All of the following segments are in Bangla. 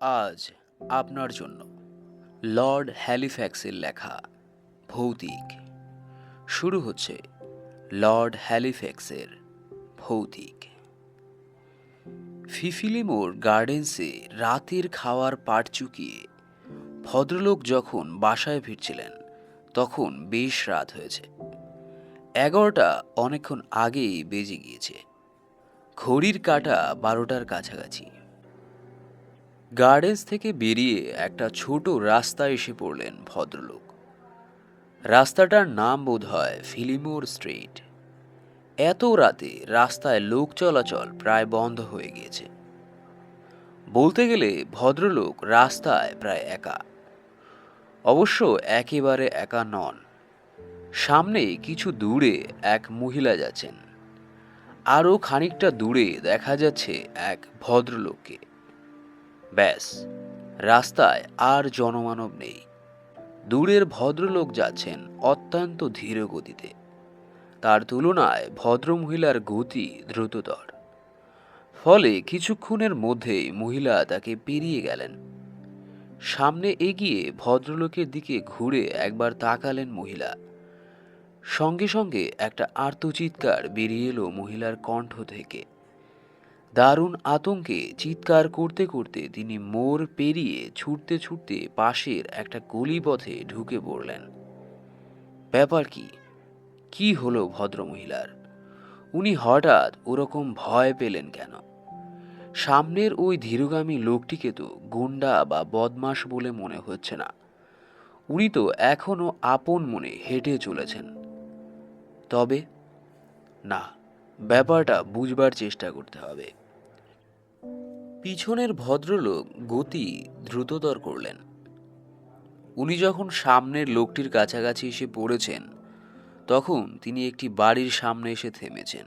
আজ আপনার জন্য লর্ড হ্যালিফ্যাক্সের লেখা ভৌতিক। শুরু হচ্ছে লর্ড হ্যালিফ্যাক্সের ভৌতিক। ফিফিলিমোর গার্ডেন্সে রাতের খাওয়ার পাট চুকিয়ে ভদ্রলোক যখন বাসায় ফিরছিলেন, তখন বেশ রাত হয়েছে। এগারোটা অনেকক্ষণ আগেই বেজে গিয়েছে। ঘড়ির কাঁটা বারোটার কাছাকাছি। গার্ডেন্স থেকে বেরিয়ে একটা ছোট রাস্তা এসে পড়লেন ভদ্রলোক। রাস্তাটার নাম বোধ হয় ফিলিমোর স্ট্রিট। এত রাতে রাস্তায় লোক চলাচল প্রায় বন্ধ হয়ে গিয়েছে। বলতে গেলে ভদ্রলোক রাস্তায় প্রায় একা। অবশ্য একেবারে একা নন। সামনে কিছু দূরে এক মহিলা যাচ্ছেন। আরও খানিকটা দূরে দেখা যাচ্ছে এক ভদ্রলোককে। ব্যাস, রাস্তায় আর জনমানব নেই। দূরের ভদ্রলোক যাচ্ছেন অত্যন্ত ধীর গতিতে। তার তুলনায় ভদ্রমহিলার গতি দ্রুততর। ফলে কিছুক্ষণের মধ্যেই মহিলা তাকে পেরিয়ে গেলেন। সামনে এগিয়ে ভদ্রলোকের দিকে ঘুরে একবার তাকালেন মহিলা। সঙ্গে সঙ্গে একটা আর্তচিৎকার বেরিয়ে এলো মহিলার কণ্ঠ থেকে। দারুণ আতঙ্কে চিৎকার করতে করতে তিনি মোড় পেরিয়ে ছুটতে ছুটতে পাশের একটা গলিপথে ঢুকে পড়লেন। ব্যাপার কি? কি হলো ভদ্রমহিলার? উনি হঠাৎ ওরকম ভয় পেলেন কেন? সামনের ওই ধীরগামী লোকটিকে তো গুন্ডা বা বদমাস বলে মনে হচ্ছে না। উনি তো এখনও আপন মনে হেঁটে চলেছেন। তবে না, ব্যাপারটা বুঝবার চেষ্টা করতে হবে। পিছনের ভদ্রলোক গতি দ্রুততর করলেন। উনি যখন সামনের লোকটির কাছাকাছি এসে পড়েছেন, তখন তিনি একটি বাড়ির সামনে এসে থেমেছেন।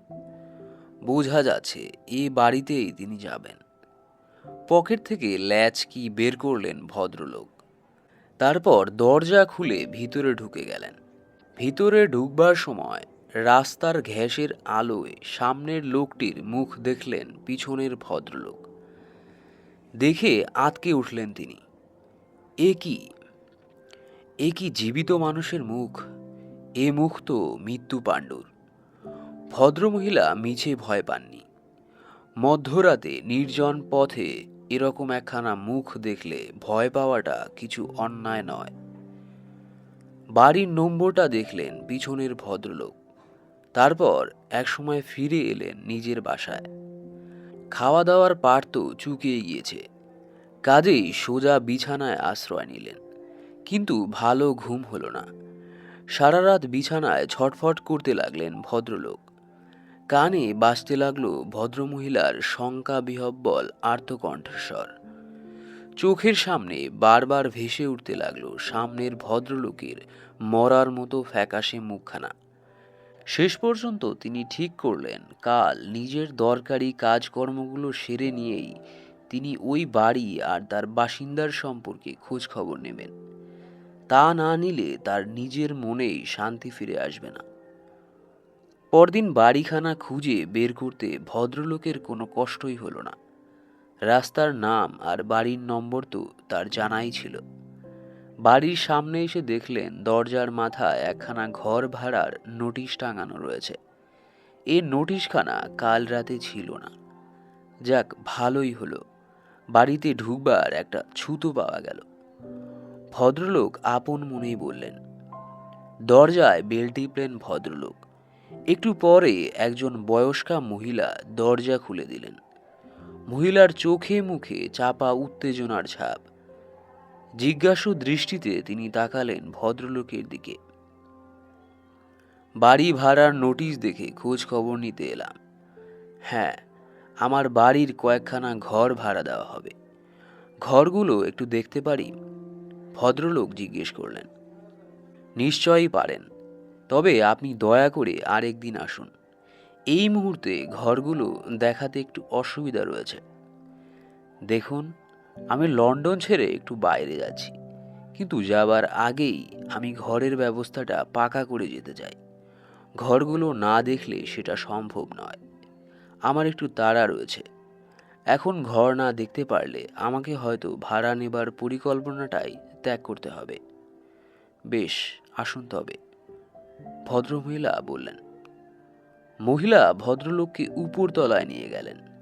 বোঝা যাচ্ছে এ বাড়িতেই তিনি যাবেন। পকেট থেকে ল্যাচ কি বের করলেন ভদ্রলোক। তারপর দরজা খুলে ভিতরে ঢুকে গেলেন। ভিতরে ঢুকবার সময় রাস্তার ঘ্যাসের আলোয় সামনের লোকটির মুখ দেখলেন পিছনের ভদ্রলোক। দেখে আতকে উঠলেন তিনি। এ কি? এ কি জীবিত মানুষের মুখ? এ মুখ তো মৃত্যু পাণ্ডুর। ভদ্রমহিলা মিছে ভয় পাননি। মধ্যরাতে নির্জন পথে এরকম একখানা মুখ দেখলে ভয় পাওয়াটা কিছু অন্যায় নয়। বাড়ির নম্বরটা দেখলেন পিছনের ভদ্রলোক। তারপর একসময় ফিরে এলেন নিজের বাসায়। খাওয়া দাওয়ার পার তো চুকিয়ে গিয়েছে। কাজেই সোজা বিছানায় আশ্রয় নিলেন। কিন্তু ভালো ঘুম হলো না। সারা রাত বিছানায় ছটফট করতে লাগলেন ভদ্রলোক। কানে বাজতে লাগল ভদ্রমহিলার শঙ্কা বিহব্বল আর্তকণ্ঠস্বর। চোখের সামনে বারবার ভেসে উঠতে লাগল সামনের ভদ্রলোকের মরার মতো ফ্যাকাশে মুখখানা। শেষ পর্যন্ত তিনি ঠিক করলেন, কাল নিজের দরকারি কাজকর্মগুলো সেরে নিয়েই তিনি ওই বাড়ি আর তার বাসিন্দার সম্পর্কে খোঁজ খবর নেবেন। তা না নিলে তার নিজের মনেই শান্তি ফিরে আসবে না। পরদিন বাড়িখানা খুঁজে বের করতে ভদ্রলোকের কোনো কষ্টই হলো না। রাস্তার নাম আর বাড়ির নম্বর তো তার জানাই ছিল। বাড়ির সামনে এসে দেখলেন দরজার মাথায় একখানা ঘর ভাড়ার নোটিশ টাঙানো রয়েছে। এই নোটিশখানা কাল রাতে ছিল না। যাক, ভালোই হলো। বাড়িতে ঢুকবার একটা ছুতো পাওয়া গেল। ভদ্রলোক আপন মনেই বললেন, দরজায় বেল টিপলেন ভদ্রলোক। একটু পরে একজন বয়স্কা মহিলা দরজা খুলে দিলেন। মহিলার চোখে মুখে চাপা উত্তেজনার ছাপ জিজ্ঞাসু দৃষ্টিতে তিনি তাকালেন ভদ্রলোকের দিকে। বাড়ি ভাড়ার নোটিশ দেখে খোঁজ খবর নিতে এলাম। হ্যাঁ আমার বাড়ির কয়েকখানা ঘর ভাড়া দেওয়া হবে। ঘরগুলো একটু দেখতে পারি? ভদ্রলোক জিজ্ঞেস করলেন। নিশ্চয়ই পারেন। তবে আপনি দয়া করে আরেকদিন আসুন। এই মুহূর্তে ঘরগুলো দেখাতে একটু অসুবিধা রয়েছে। দেখুন আমি লন্ডন ছেড়ে একটু বাইরে যাচ্ছি। কিন্তু যাবার আগেই আমি ঘরের ব্যবস্থাটা পাকা করে যেতে চাই। ঘরগুলো না দেখলে সেটা সম্ভব নয়। আমার একটু তাড়া রয়েছে। এখন ঘর না দেখতে পারলে আমাকে হয়তো ভাড়া নেবার পরিকল্পনাটাই ত্যাগ করতে হবে। বেশ, আসুন তবে। ভদ্রমহিলা বললেন, মহিলা ভদ্রলোককে উপরতলায় নিয়ে গেলেন।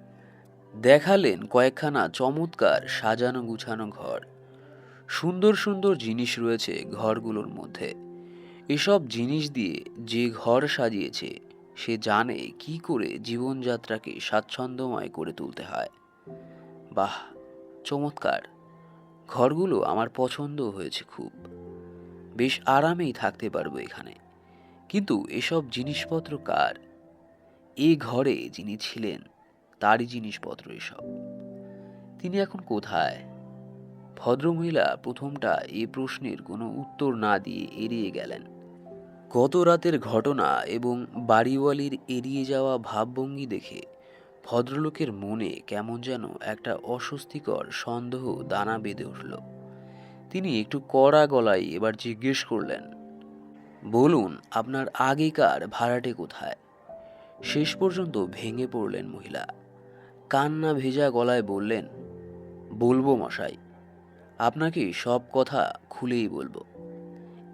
দেখালেন কয়েকখানা চমৎকার সাজানো গুছানো ঘর। সুন্দর সুন্দর জিনিস রয়েছে ঘরগুলোর মধ্যে। এসব জিনিস দিয়ে যে ঘর সাজিয়েছে, সে জানে কি করে জীবনযাত্রাকে স্বাচ্ছন্দ্যময় করে তুলতে হয়। বাহ, চমৎকার! ঘরগুলো আমার পছন্দ হয়েছে খুব। বেশ আরামেই থাকতে পারব এখানে। কিন্তু এসব জিনিসপত্র কার? এ ঘরে যিনি ছিলেন তারই জিনিসপত্র এসব। তিনি এখন কোথায়? ভদ্রমহিলা প্রথমটা এ প্রশ্নের কোনো উত্তর না দিয়ে এড়িয়ে গেলেন। গত রাতের ঘটনা এবং বাড়িওয়ালির এড়িয়ে যাওয়া ভাবভঙ্গি দেখে ভদ্রলোকের মনে কেমন যেন একটা অস্বস্তিকর সন্দেহ দানা বেঁধে উঠল। তিনি একটু কড়া গলায় এবার জিজ্ঞেস করলেন, বলুন, আপনার আগেকার ভাড়াটে কোথায়? শেষ পর্যন্ত ভেঙে পড়লেন মহিলা। কান্না ভেজা গলায় বললেন, বলব মশাই, আপনাকে সব কথা খুলেই বলব।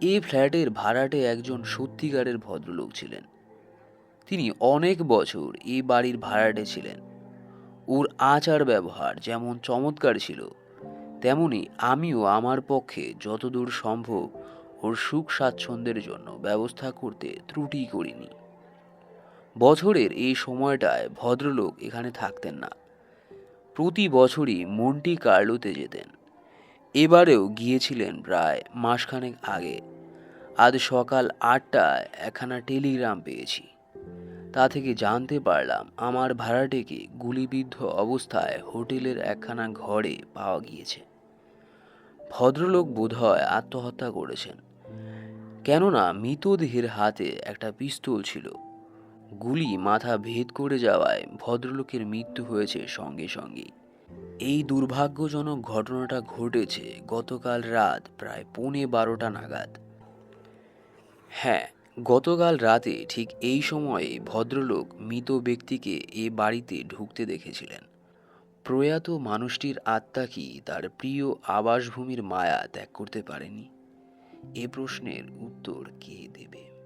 এই ফ্ল্যাটের ভাড়াটে একজন সত্যিকারের ভদ্রলোক ছিলেন। তিনি অনেক বছর এই বাড়ির ভাড়াটে ছিলেন। ওর আচার ব্যবহার যেমন চমৎকার ছিল, তেমনি আমিও আমার পক্ষে যতদূর সম্ভব ওর সুখ স্বাচ্ছন্দ্যের জন্য ব্যবস্থা করতে ত্রুটি করিনি। বছরের এই সময়টায় ভদ্রলোক এখানে থাকতেন না। প্রতি বছরই মন্টি কার্লোতে যেতেন। এবারেও গিয়েছিলেন প্রায় মাসখানেক আগে। আজ সকাল আটটায় একখানা টেলিগ্রাম পেয়েছি। তা থেকে জানতে পারলাম আমার ভাড়াটেকে গুলিবিদ্ধ অবস্থায় হোটেলের একখানা ঘরে পাওয়া গিয়েছে। ভদ্রলোক বোধহয় আত্মহত্যা করেছেন। কেননা মৃতদেহের হাতে একটা পিস্তল ছিল। গুলি মাথা ভেদ করে যাওয়ায় ভদ্রলোকের মৃত্যু হয়েছে সঙ্গে সঙ্গেই। এই দুর্ভাগ্যজনক ঘটনাটা ঘটেছে গতকাল রাত প্রায় পৌনে বারোটা নাগাদ। হ্যাঁ গতকাল রাতে ঠিক এই সময়ে ভদ্রলোক মৃত ব্যক্তিকে এ বাড়িতে ঢুকতে দেখেছিলেন। প্রয়াত মানুষটির আত্মা কি তার প্রিয় আবাসভূমির মায়া ত্যাগ করতে পারেনি? এ প্রশ্নের উত্তর কে দেবে?